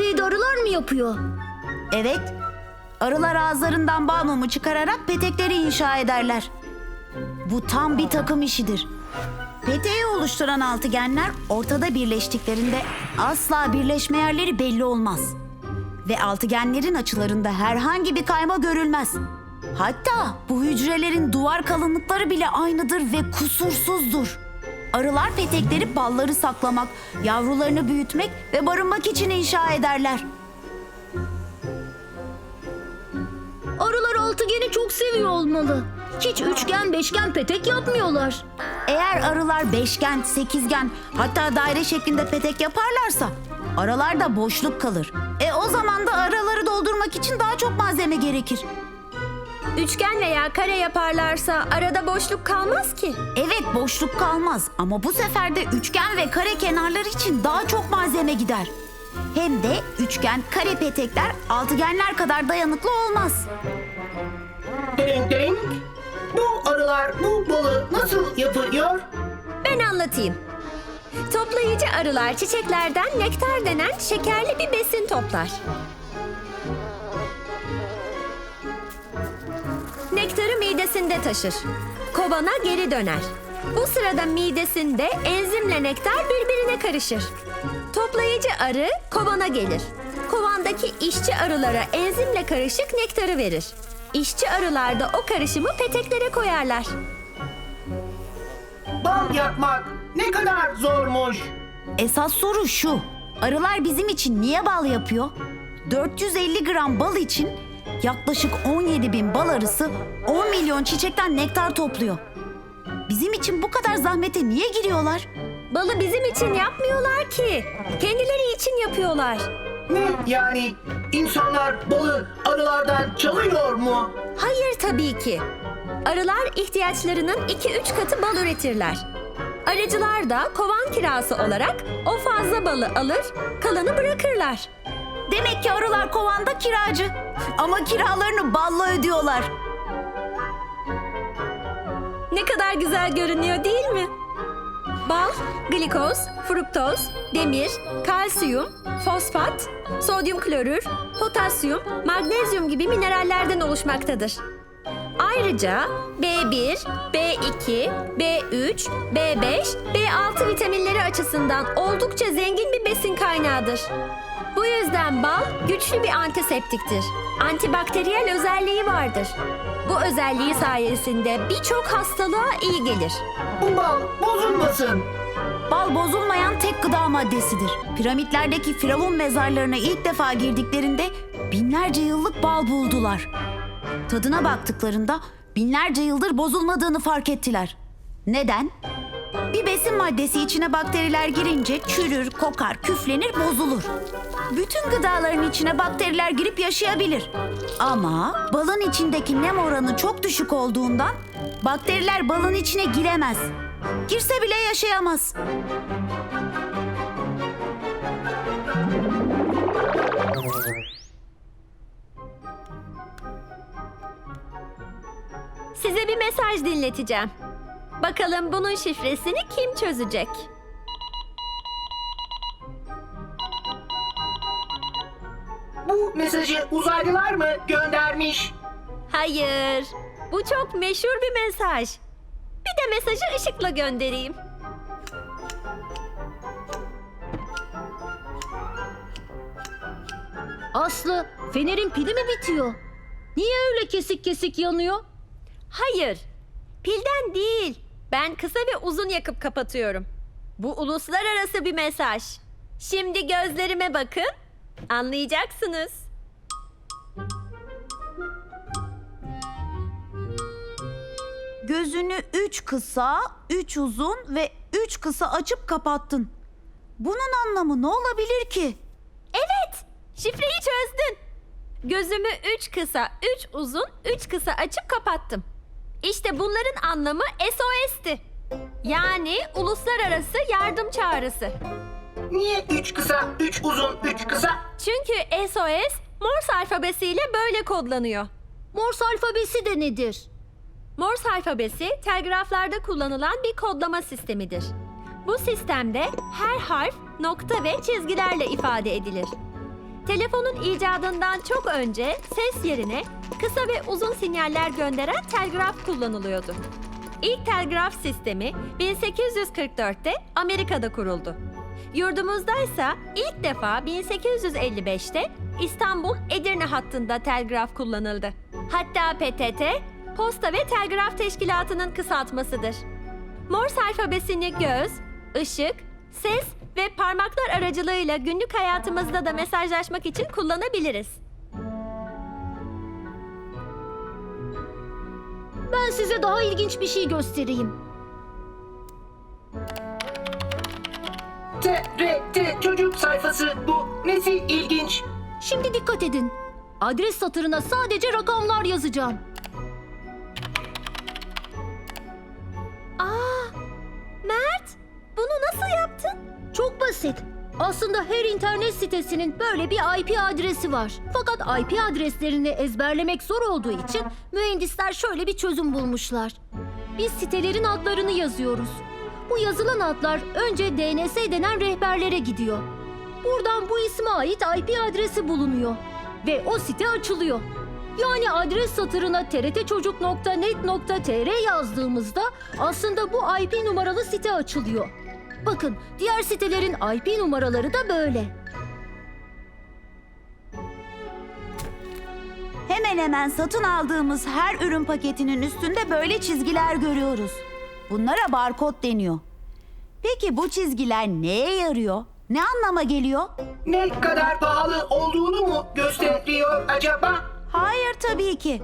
arılar mı yapıyor? Evet, arılar ağızlarından bal mumu çıkararak petekleri inşa ederler. Bu tam bir takım işidir. Peteği oluşturan altıgenler ortada birleştiklerinde asla birleşme yerleri belli olmaz. Ve altıgenlerin açılarında herhangi bir kayma görülmez. Hatta bu hücrelerin duvar kalınlıkları bile aynıdır ve kusursuzdur. Arılar petekleri balları saklamak, yavrularını büyütmek ve barınmak için inşa ederler. Arılar altıgeni çok seviyor olmalı. Hiç üçgen beşgen petek yapmıyorlar. Eğer arılar beşgen, sekizgen hatta daire şeklinde petek yaparlarsa aralarda boşluk kalır. E o zaman da araları doldurmak için daha çok malzeme gerekir. Üçgen veya kare yaparlarsa arada boşluk kalmaz ki. Evet boşluk kalmaz ama bu sefer de üçgen ve kare kenarları için daha çok malzeme gider. Hem de üçgen, kare petekler altıgenler kadar dayanıklı olmaz. Ding ding. Bu arılar bu balı nasıl yapıyor? Ben anlatayım. Toplayıcı arılar çiçeklerden nektar denen şekerli bir besin toplar. Nektarı midesinde taşır. Kovana geri döner. Bu sırada midesinde enzimle nektar birbirine karışır. Toplayıcı arı kovana gelir. Kovandaki işçi arılara enzimle karışık nektarı verir. İşçi arılar da o karışımı peteklere koyarlar. Bal yapmak ne kadar zormuş. Esas soru şu. Arılar bizim için niye bal yapıyor? 450 gram bal için yaklaşık 17 bin bal arısı 10 milyon çiçekten nektar topluyor. Bizim için bu kadar zahmete niye giriyorlar? Balı bizim için yapmıyorlar ki. Kendileri için yapıyorlar. Ne yani insanlar balı arılardan çalıyor mu? Hayır tabii ki. Arılar ihtiyaçlarının 2-3 katı bal üretirler. Arıcılar da kovan kirası olarak o fazla balı alır, kalanı bırakırlar. Demek ki arılar kovanda kiracı. Ama kiralarını balla ödüyorlar. Ne kadar güzel görünüyor değil mi? Bal, glikoz, fruktoz, demir, kalsiyum, fosfat, sodyum klorür, potasyum, magnezyum gibi minerallerden oluşmaktadır. Ayrıca B1, B2, B3, B5, B6 vitaminleri açısından oldukça zengin bir besin kaynağıdır. Bu yüzden bal güçlü bir antiseptiktir. Antibakteriyel özelliği vardır. Bu özelliği sayesinde birçok hastalığa iyi gelir. Bu bal bozulmasın. Bal bozulmayan tek gıda maddesidir. Piramitlerdeki firavun mezarlarına ilk defa girdiklerinde binlerce yıllık bal buldular. Tadına baktıklarında binlerce yıldır bozulmadığını fark ettiler. Neden? Maddesi içine bakteriler girince çürür, kokar, küflenir, bozulur. Bütün gıdaların içine bakteriler girip yaşayabilir. Ama balın içindeki nem oranı çok düşük olduğundan bakteriler balın içine giremez. Girse bile yaşayamaz. Size bir mesaj dinleteceğim. Bakalım bunun şifresini kim çözecek? Bu mesajı uzaylılar mı göndermiş? Hayır. Bu çok meşhur bir mesaj. Bir de mesajı ışıkla göndereyim. Aslı, fenerin pili mi bitiyor? Niye öyle kesik kesik yanıyor? Hayır. Pilden değil. Ben kısa ve uzun yakıp kapatıyorum. Bu uluslararası bir mesaj. Şimdi gözlerime bakın. Anlayacaksınız. Gözünü üç kısa, üç uzun ve üç kısa açıp kapattın. Bunun anlamı ne olabilir ki? Evet. Şifreyi çözdün. Gözümü üç kısa, üç uzun, üç kısa açıp kapattım. İşte bunların anlamı SOS'ti. Yani uluslararası yardım çağrısı. Niye üç kısa, üç uzun, üç kısa? Çünkü SOS Morse alfabesiyle böyle kodlanıyor. Morse alfabesi de nedir? Morse alfabesi telgraflarda kullanılan bir kodlama sistemidir. Bu sistemde her harf nokta ve çizgilerle ifade edilir. Telefonun icadından çok önce ses yerine kısa ve uzun sinyaller gönderen telgraf kullanılıyordu. İlk telgraf sistemi 1844'te Amerika'da kuruldu. Yurdumuzdaysa ilk defa 1855'te İstanbul Edirne hattında telgraf kullanıldı. Hatta PTT, Posta ve Telgraf Teşkilatı'nın kısaltmasıdır. Morse alfabesini göz, ışık, ses ve parmaklar aracılığıyla günlük hayatımızda da mesajlaşmak için kullanabiliriz. Ben size daha ilginç bir şey göstereyim. TRT çocuk sayfası bu. Nesi ilginç? Şimdi dikkat edin. Adres satırına sadece rakamlar yazacağım. Aslında her internet sitesinin böyle bir IP adresi var. Fakat IP adreslerini ezberlemek zor olduğu için mühendisler şöyle bir çözüm bulmuşlar. Biz sitelerin adlarını yazıyoruz. Bu yazılan adlar önce DNS denen rehberlere gidiyor. Buradan bu isme ait IP adresi bulunuyor ve o site açılıyor. Yani adres satırına trtçocuk.net.tr yazdığımızda aslında bu IP numaralı site açılıyor. Bakın diğer sitelerin IP numaraları da böyle. Hemen hemen satın aldığımız her ürün paketinin üstünde böyle çizgiler görüyoruz. Bunlara barkod deniyor. Peki bu çizgiler neye yarıyor? Ne anlama geliyor? Ne kadar pahalı olduğunu mu gösteriyor acaba? Hayır tabii ki.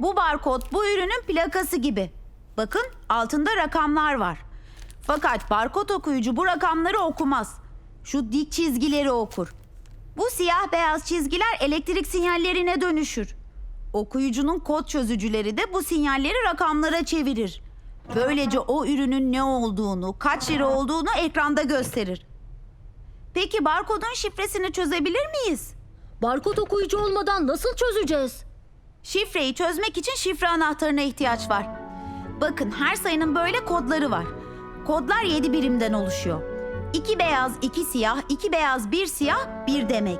Bu barkod bu ürünün plakası gibi. Bakın altında rakamlar var. Fakat barkod okuyucu bu rakamları okumaz. Şu dik çizgileri okur. Bu siyah beyaz çizgiler elektrik sinyallerine dönüşür. Okuyucunun kod çözücüleri de bu sinyalleri rakamlara çevirir. Böylece o ürünün ne olduğunu, kaç lira olduğunu ekranda gösterir. Peki barkodun şifresini çözebilir miyiz? Barkod okuyucu olmadan nasıl çözeceğiz? Şifreyi çözmek için şifre anahtarına ihtiyaç var. Bakın her sayının böyle kodları var. Kodlar 7 birimden oluşuyor. 2 beyaz, 2 siyah, 2 beyaz, 1 siyah, 1 demek.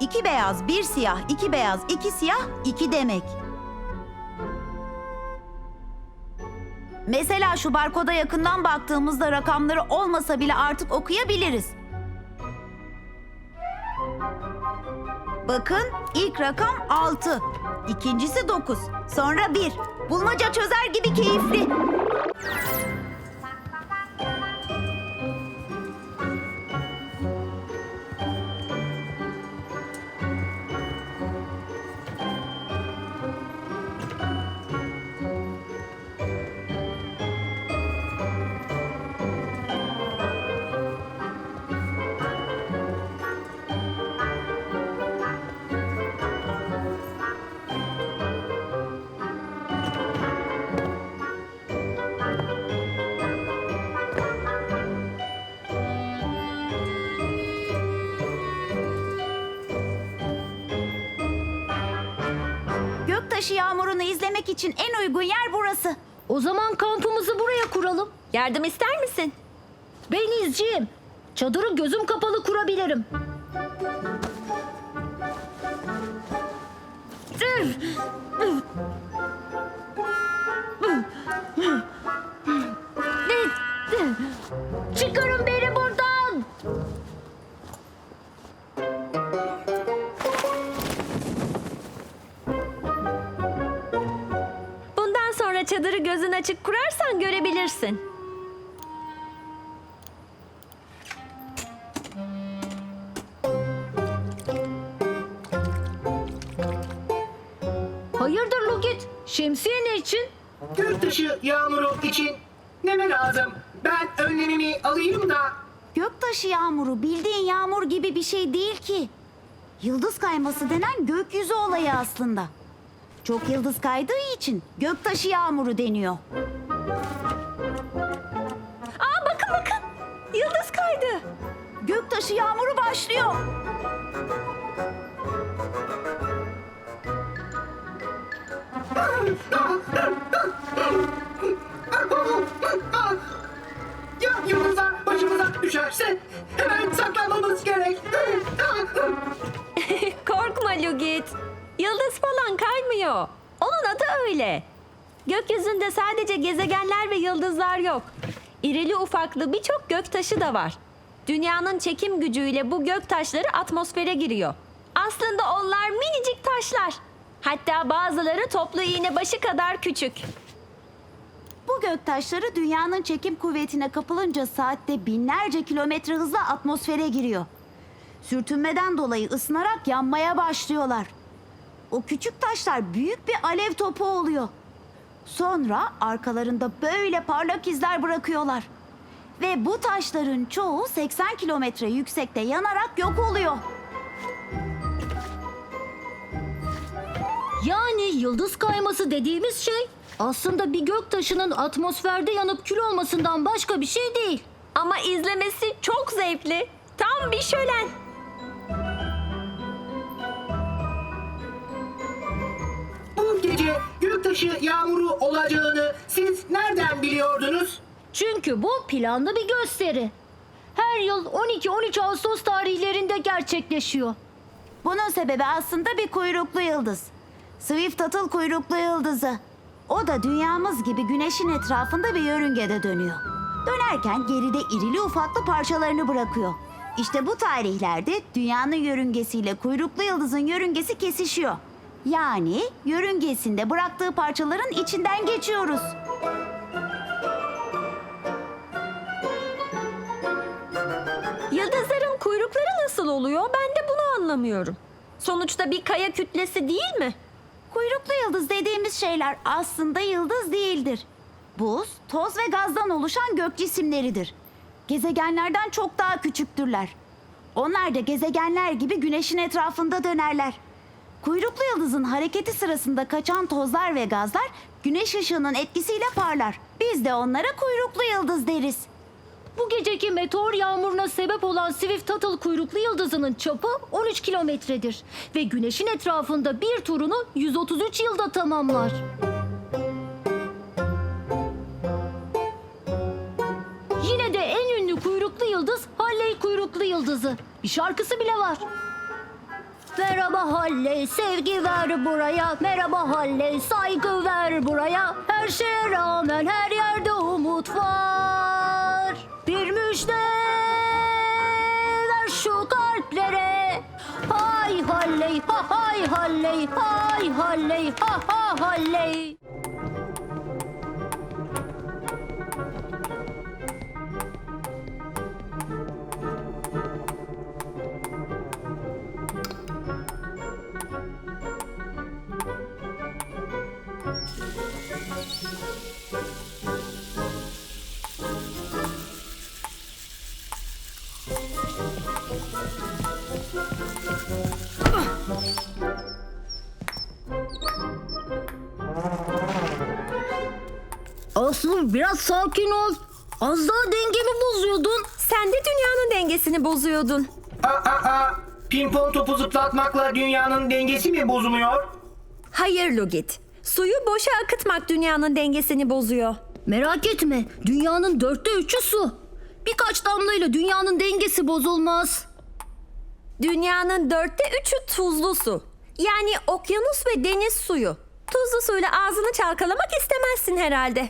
2 beyaz, 1 siyah, 2 beyaz, 2 siyah, 2 demek. Mesela şu barkoda yakından baktığımızda rakamları olmasa bile artık okuyabiliriz. Bakın ilk rakam 6, ikincisi 9, sonra 1. Bulmaca çözer gibi keyifli. Göktaşı yağmurunu izlemek için en uygun yer burası. O zaman kampımızı buraya kuralım. Yardım ister misin? Ben izciyim. Çadırı gözüm kapalı kurabilirim. Çıkarın Hayırdır Lugit? Şemsiye ne için? Göktaşı yağmuru için ne mi lazım? Ben önlemimi alayım da. Göktaşı yağmuru bildiğin yağmur gibi bir şey değil ki. Yıldız kayması denen gökyüzü olayı aslında. Çok yıldız kaydığı için göktaşı yağmuru deniyor. Aa bakın bakın. Yıldız kaydı. Göktaşı yağmuru başlıyor. Ya başımıza düşerse hemen saklanmamız gerek. Lugit. Yıldız falan kaymıyor. Onun adı öyle. Gökyüzünde sadece gezegenler ve yıldızlar yok. İrili ufaklı birçok göktaşı da var. Dünyanın çekim gücüyle bu göktaşları atmosfere giriyor. Aslında onlar minicik taşlar. Hatta bazıları toplu iğne başı kadar küçük. Bu göktaşları dünyanın çekim kuvvetine kapılınca saatte binlerce kilometre hızla atmosfere giriyor. Sürtünmeden dolayı ısınarak yanmaya başlıyorlar. O küçük taşlar büyük bir alev topu oluyor. Sonra arkalarında böyle parlak izler bırakıyorlar. Ve bu taşların çoğu 80 kilometre yüksekte yanarak yok oluyor. Yani yıldız kayması dediğimiz şey aslında bir göktaşının atmosferde yanıp kül olmasından başka bir şey değil. Ama izlemesi çok zevkli. Tam bir şölen. Bu gece göktaşı yağmuru olacağını siz nereden biliyordunuz? Çünkü bu planlı bir gösteri. Her yıl 12-13 Ağustos tarihlerinde gerçekleşiyor. Bunun sebebi aslında bir kuyruklu yıldız. Swift Atıl kuyruklu yıldızı. O da dünyamız gibi güneşin etrafında bir yörüngede dönüyor. Dönerken geride irili ufaklı parçalarını bırakıyor. İşte bu tarihlerde dünyanın yörüngesiyle kuyruklu yıldızın yörüngesi kesişiyor. Yani yörüngesinde bıraktığı parçaların içinden geçiyoruz. Yıldızların kuyrukları nasıl oluyor? Ben de bunu anlamıyorum. Sonuçta bir kaya kütlesi değil mi? Yıldız dediğimiz şeyler aslında yıldız değildir. Buz, toz ve gazdan oluşan gök cisimleridir. Gezegenlerden çok daha küçüktürler. Onlar da gezegenler gibi güneşin etrafında dönerler. Kuyruklu yıldızın hareketi sırasında kaçan tozlar ve gazlar güneş ışığının etkisiyle parlar. Biz de onlara kuyruklu yıldız deriz. Bu geceki meteor yağmuruna sebep olan Swift Tuttle kuyruklu yıldızının çapı 13 kilometredir ve güneşin etrafında bir turunu 133 yılda tamamlar. Yine de en ünlü kuyruklu yıldız Halley kuyruklu yıldızı. Bir şarkısı bile var. Merhaba Halley, sevgi ver buraya. Merhaba Halley, saygı ver buraya. Her şeye rağmen her yerde umut var. Holly, holly, oley, ho, ho. Sakin ol. Az daha dengemi bozuyordun. Sen de dünyanın dengesini bozuyordun. Aa, aa, aa. Pimpon topu zıplatmakla dünyanın dengesi mi bozuluyor? Hayır Lugit. Suyu boşa akıtmak dünyanın dengesini bozuyor. Merak etme, dünyanın dörtte üçü su. Birkaç damlayla dünyanın dengesi bozulmaz. Dünyanın dörtte üçü tuzlu su. Yani okyanus ve deniz suyu. Tuzlu suyla ağzını çalkalamak istemezsin herhalde.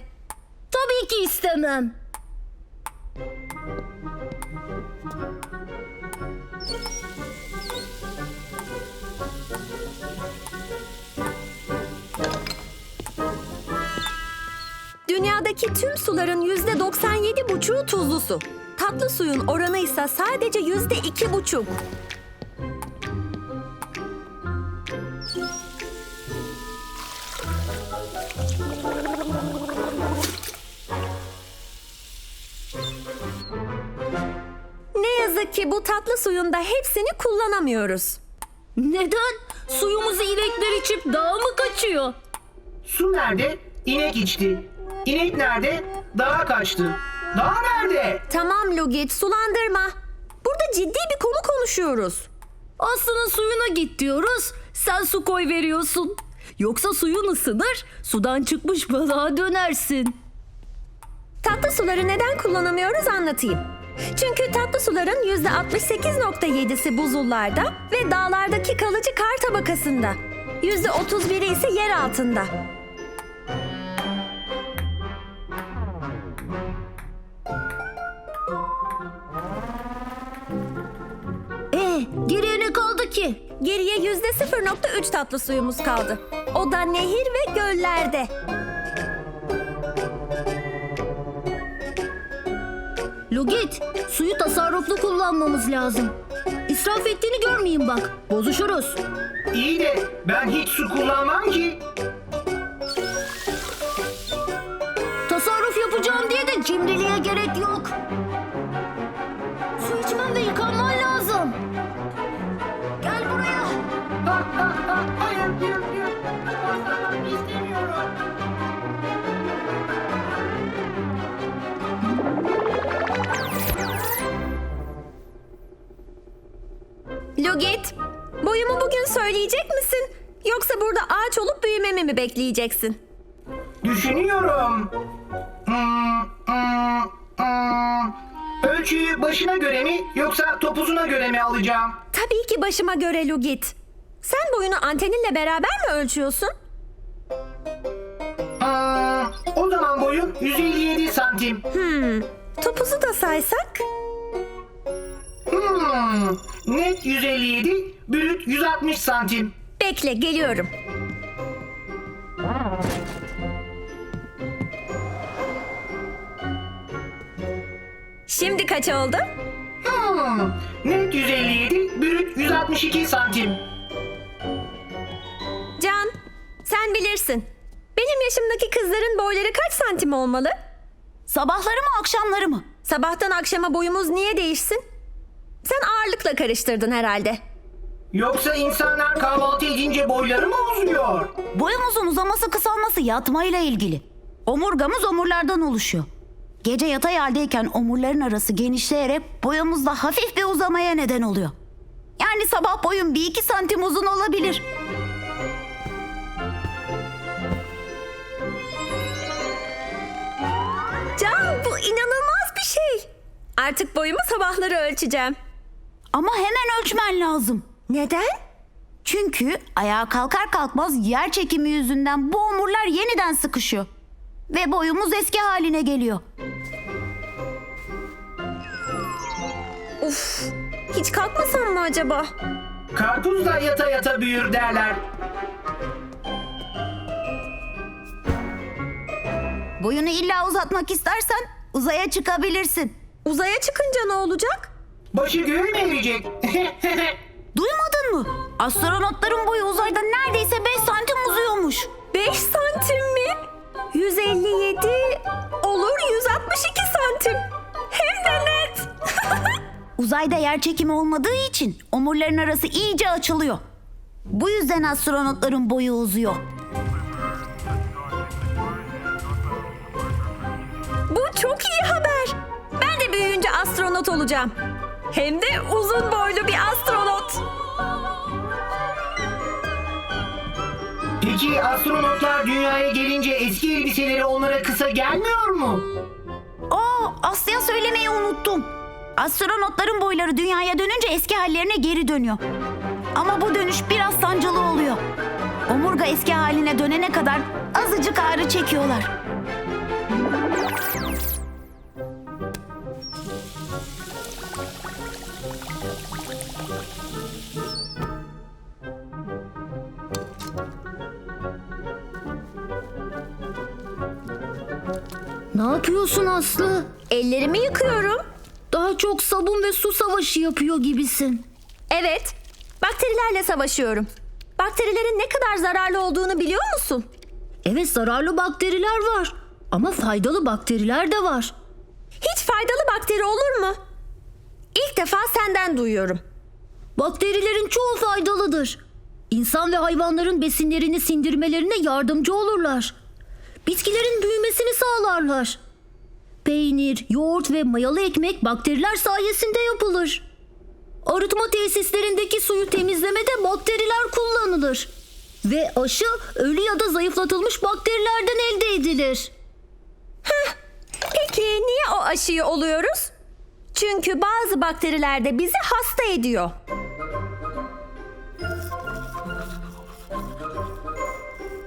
Tabii ki istemem. Dünyadaki tüm suların yüzde 97 buçuğu tuzlu su. Tatlı suyun oranı ise sadece yüzde iki buçuk. Ki bu tatlı suyun da hepsini kullanamıyoruz. Neden? Suyumuzu inekler içip dağa mı kaçıyor? Su nerede? İnek içti. İnek nerede? Dağa kaçtı. Dağ nerede? Tamam Lugit, sulandırma. Burada ciddi bir konu konuşuyoruz. Aslı'nın suyuna git diyoruz. Sen su koy veriyorsun. Yoksa suyun ısınır, sudan çıkmış balığa dönersin. Tatlı suları neden kullanamıyoruz anlatayım. Çünkü tatlı suların %68.7'si buzullarda ve dağlardaki kalıcı kar tabakasında. %31'i ise yer altında. Ee, geriye ne kaldı ki? Geriye %0.3 tatlı suyumuz kaldı. O da nehir ve göllerde. Lugit, suyu tasarruflu kullanmamız lazım. İsraf ettiğini görmeyeyim bak. Bozuşuruz. İyi de ben hiç su kullanmam ki. Yoksa burada ağaç olup büyümemi mi bekleyeceksin? Düşünüyorum. Hmm, hmm, hmm. Ölçüyü başına göre mi yoksa topuzuna göre mi alacağım? Tabii ki başıma göre Lugit. Sen boyunu anteninle beraber mi ölçüyorsun? Hmm, o zaman boyum 157 santim. Topuzu da saysak? Hmm, net 157, brüt 160 santim. Bekle, geliyorum. Şimdi kaç oldu? Hmm, net 157, brüt 162 santim. Can, sen bilirsin. Benim yaşımdaki kızların boyları kaç santim olmalı? Sabahları mı akşamları mı? Sabahtan akşama boyumuz niye değişsin? Sen ağırlıkla karıştırdın herhalde. Yoksa insanlar kahvaltı edince boyları mı uzuyor? Boyumuzun uzaması kısalması yatmayla ilgili. Omurgamız omurlardan oluşuyor. Gece yatay haldeyken omurların arası genişleyerek boyumuzda hafif bir uzamaya neden oluyor. Yani sabah boyum bir iki santim uzun olabilir. Can, bu inanılmaz bir şey. Artık boyumu sabahları ölçeceğim. Ama hemen ölçmen lazım. Neden? Çünkü ayağa kalkar kalkmaz yer çekimi yüzünden bu omurlar yeniden sıkışıyor. Ve boyumuz eski haline geliyor. Uf, hiç kalkmasam mı acaba? Karpuz da yata yata büyür derler. Boyunu illa uzatmak istersen uzaya çıkabilirsin. Uzaya çıkınca ne olacak? Başı göğe mi erecek? Duymadın mı? Astronotların boyu uzayda neredeyse 5 santim uzuyormuş. 5 santim mi? 157 olur 162 santim. Hem de net. Uzayda yer çekimi olmadığı için omurların arası iyice açılıyor. Bu yüzden astronotların boyu uzuyor. Bu çok iyi haber. Ben de büyüyünce astronot olacağım. Hem de uzun boylu bir astronot. Peki astronotlar dünyaya gelince eski elbiseleri onlara kısa gelmiyor mu? Aa, Aslı'ya söylemeyi unuttum. Astronotların boyları dünyaya dönünce eski hallerine geri dönüyor. Ama bu dönüş biraz sancılı oluyor. Omurga eski haline dönene kadar azıcık ağrı çekiyorlar. Yapıyorsun Aslı? Ellerimi yıkıyorum. Daha çok sabun ve su savaşı yapıyor gibisin. Evet, bakterilerle savaşıyorum. Bakterilerin ne kadar zararlı olduğunu biliyor musun? Evet zararlı bakteriler var. Ama faydalı bakteriler de var. Hiç faydalı bakteri olur mu? İlk defa senden duyuyorum. Bakterilerin çoğu faydalıdır. İnsan ve hayvanların besinlerini sindirmelerine yardımcı olurlar. Bitkilerin büyümesini sağlarlar. Peynir, yoğurt ve mayalı ekmek bakteriler sayesinde yapılır. Arıtma tesislerindeki suyu temizlemede bakteriler kullanılır. Ve aşı ölü ya da zayıflatılmış bakterilerden elde edilir. Peki niye o aşıyı oluyoruz? Çünkü bazı bakteriler de bizi hasta ediyor.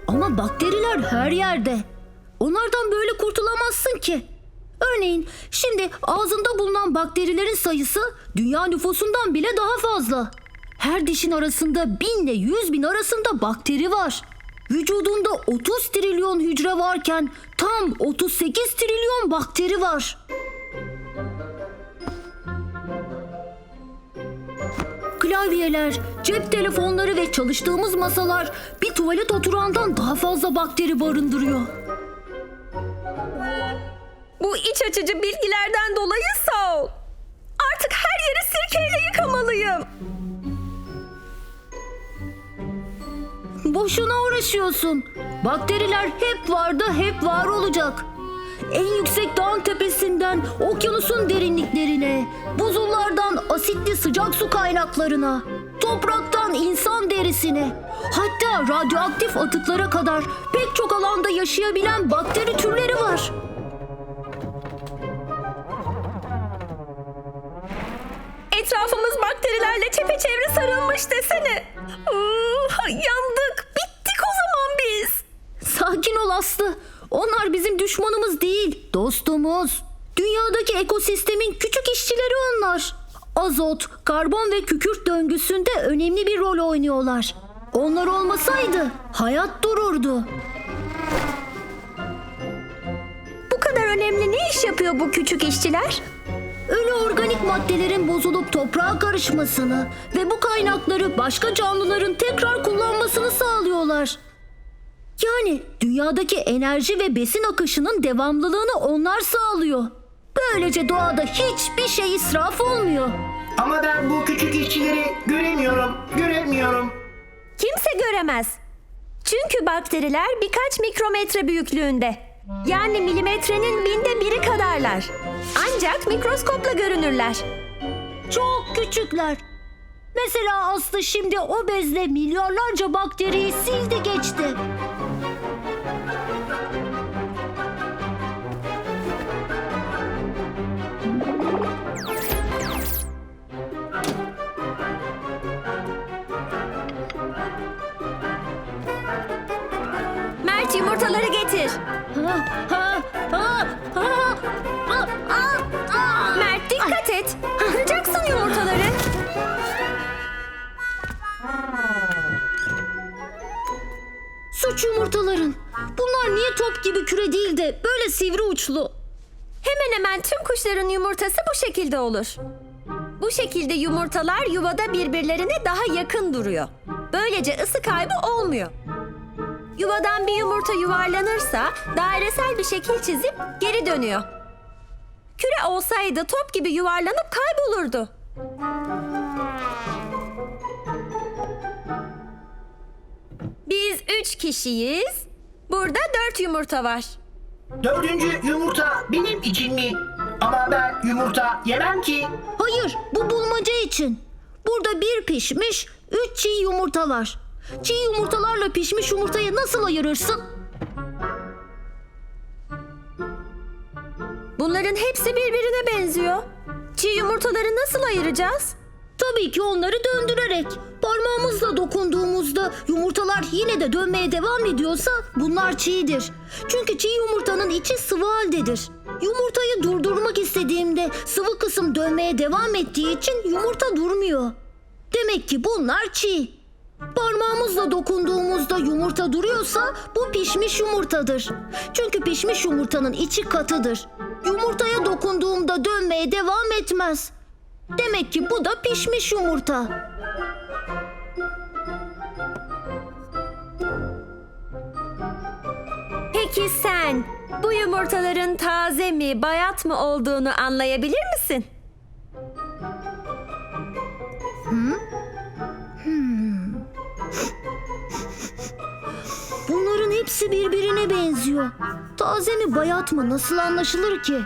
Ama bakteriler her yerde. Onlardan böyle kurtulamazsın ki. Örneğin şimdi ağzında bulunan bakterilerin sayısı dünya nüfusundan bile daha fazla. Her dişin arasında binle yüz bin arasında bakteri var. Vücudunda 30 trilyon hücre varken tam 38 trilyon bakteri var. Klavyeler, cep telefonları ve çalıştığımız masalar bir tuvalet oturağından daha fazla bakteri barındırıyor. Açıcı bilgilerden dolayı sağ ol. Artık her yeri sirkeyle yıkamalıyım. Boşuna uğraşıyorsun. Bakteriler hep vardı, hep var olacak. En yüksek dağın tepesinden okyanusun derinliklerine, buzullardan asitli sıcak su kaynaklarına, topraktan insan derisine, hatta radyoaktif atıklara kadar pek çok alanda yaşayabilen bakteri türleri var. Etrafımız bakterilerle çepeçevre sarılmış desene. Uu, yandık. Bittik o zaman biz. Sakin ol Aslı. Onlar bizim düşmanımız değil, dostumuz. Dünyadaki ekosistemin küçük işçileri onlar. Azot, karbon ve kükürt döngüsünde önemli bir rol oynuyorlar. Onlar olmasaydı hayat dururdu. Bu kadar önemli ne iş yapıyor bu küçük işçiler? Ölü organik maddelerin bozulup toprağa karışmasını ve bu kaynakları başka canlıların tekrar kullanmasını sağlıyorlar. Yani dünyadaki enerji ve besin akışının devamlılığını onlar sağlıyor. Böylece doğada hiçbir şey israf olmuyor. Ama ben bu küçük işçileri göremiyorum, göremiyorum. Kimse göremez. Çünkü bakteriler birkaç mikrometre büyüklüğünde. Yani milimetrenin binde biri kadarlar. Ancak mikroskopla görünürler. Çok küçükler. Mesela Aslı şimdi o bezle milyarlarca bakteriyi sildi geçti. Dikkat et. Kıracaksın yumurtaları. Suç yumurtaların. Bunlar niye top gibi küre değil de böyle sivri uçlu? Hemen hemen tüm kuşların yumurtası bu şekilde olur. Bu şekilde yumurtalar yuvada birbirlerine daha yakın duruyor. Böylece ısı kaybı olmuyor. Yuvadan bir yumurta yuvarlanırsa dairesel bir şekil çizip geri dönüyor. Küre olsaydı top gibi yuvarlanıp kaybolurdu. Biz üç kişiyiz. Burada dört yumurta var. Dördüncü yumurta benim için mi? Ama ben yumurta yemem ki. Hayır, bu bulmaca için. Burada bir pişmiş, üç çiğ yumurta var. Çiğ yumurtalarla pişmiş yumurtayı nasıl ayırırsın? Bunların hepsi birbirine benziyor. Çiğ yumurtaları nasıl ayıracağız? Tabii ki onları döndürerek. Parmağımızla dokunduğumuzda yumurtalar yine de dönmeye devam ediyorsa bunlar çiğdir. Çünkü çiğ yumurtanın içi sıvı haldedir. Yumurtayı durdurmak istediğimde sıvı kısım dönmeye devam ettiği için yumurta durmuyor. Demek ki bunlar çiğ. Parmağımızla dokunduğumuzda yumurta duruyorsa bu pişmiş yumurtadır. Çünkü pişmiş yumurtanın içi katıdır. Yumurtaya dokunduğumda dönmeye devam etmez. Demek ki bu da pişmiş yumurta. Peki sen bu yumurtaların taze mi, bayat mı olduğunu anlayabilir misin? Hepsi birbirine benziyor. Taze mi bayat mı nasıl anlaşılır ki?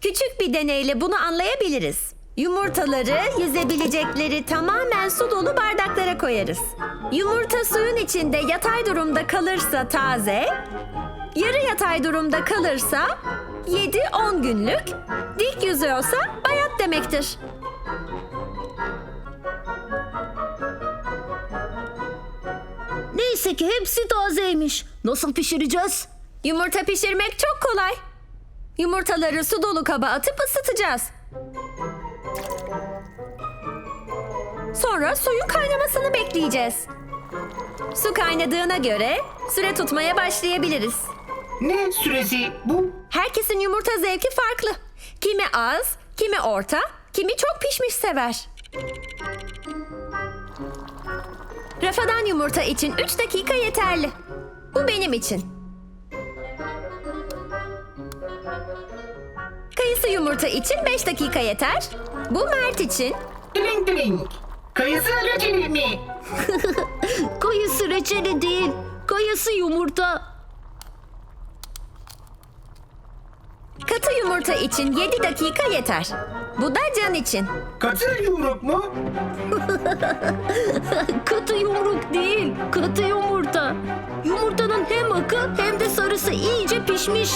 Küçük bir deneyle bunu anlayabiliriz. Yumurtaları yüzebilecekleri tamamen su dolu bardaklara koyarız. Yumurta suyun içinde yatay durumda kalırsa taze, yarı yatay durumda kalırsa 7-10 günlük, dik yüzüyorsa bayat demektir. Neyse ki hepsi tazeymiş. Nasıl pişireceğiz? Yumurta pişirmek çok kolay. Yumurtaları su dolu kaba atıp ısıtacağız. Sonra suyun kaynamasını bekleyeceğiz. Su kaynadığına göre süre tutmaya başlayabiliriz. Ne süresi bu? Herkesin yumurta zevki farklı. Kimi az, kimi orta, kimi çok pişmiş sever. Rafadan yumurta için 3 dakika yeterli. Bu benim için. Kayısı yumurta için 5 dakika yeter. Bu Mert için. Drink drink. Kayısı reçeli mi? Kayısı reçeli değil. Kayısı yumurta. Katı yumurta için 7 dakika yeter. Bu da Can için. Katı yumruk mu? Katı yumruk değil. Katı yumurta. Yumurtanın hem akı hem de sarısı iyice pişmiş.